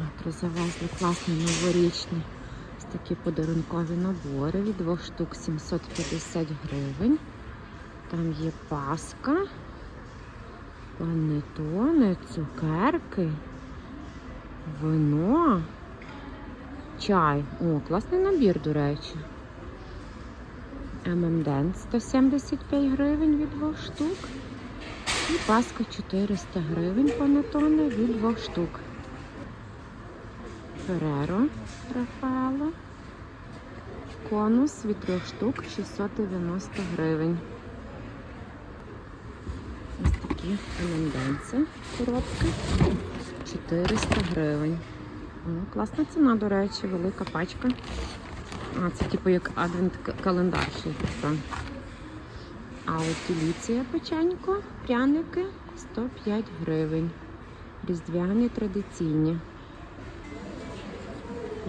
Метро завезли класні новорічні. Ось такі подарункові набори від двох штук 750 гривень. Там є паска, панетони, цукерки, вино, чай. О, класний набір, до речі. ММДен 175 гривень від двох штук. І паска 400 гривень панетони від двох штук. Фереро Рафаело. Конус від трьох штук 690 гривень. Ось такі еленденці коробки 400 гривень. Ну, класна ціна, до речі, велика пачка. А, це типу як й типу. А от тіліція печенько, пряники 105 гривень. Різдвяні традиційні.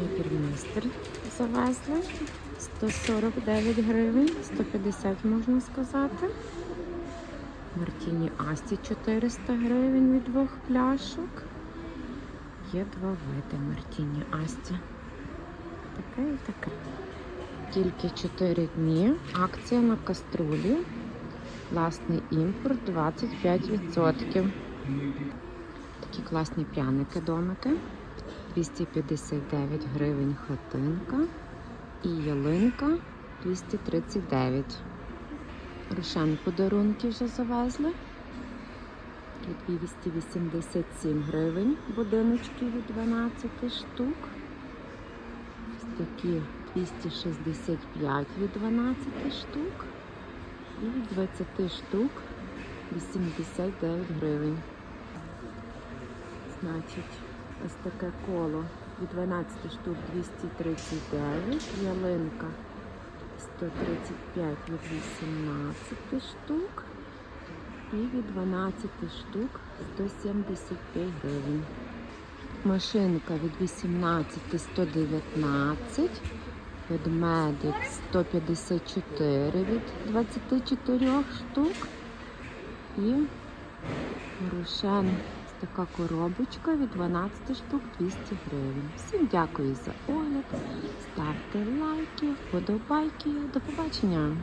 Якірмістер завезли 149 гривень, 150 можна сказати. Мартіні Асті 400 гривень від двох пляшок. Є два види Мартіні Асті. Таке і таке. Тільки 4 дні. Акція на каструлі. Власний імпорт 25%. Такі класні пряники-домики. 259 гривень хатинка і ялинка 239. Рошен подарунки вже завезли. Тут 287 гривень будиночки від 12 штук. Ось такі 265 від 12 штук. І від 20 штук 89 гривень. Значить, ось таке коло. Від 12 штук 239, ялинка 135 від 18 штук. І від 12 штук 175 гривень. Машинка від 18 119, ведмедик 154 від 24 штук. І Рушен ось така коробочка від 12 штук 200 гривень. Всім дякую за огляд. Ставте лайки, вподобайки. До побачення!